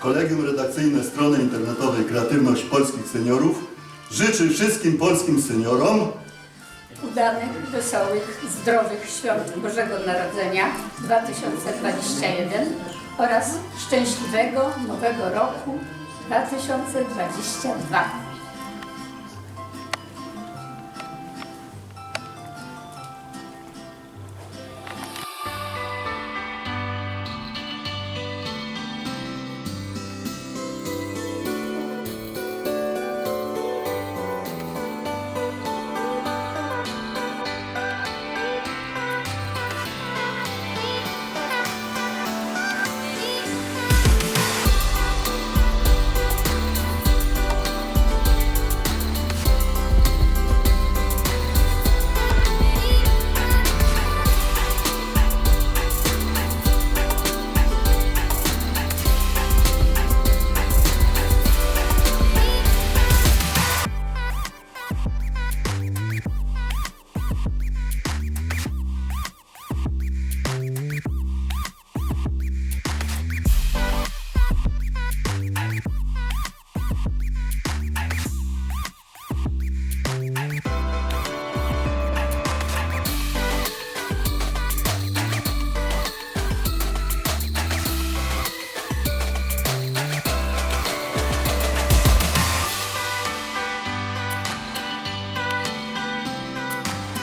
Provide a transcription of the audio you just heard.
Kolegium Redakcyjne Strony Internetowej Kreatywność Polskich Seniorów życzy wszystkim polskim seniorom udanych, wesołych, zdrowych świąt Bożego Narodzenia 2021 oraz szczęśliwego nowego roku 2022.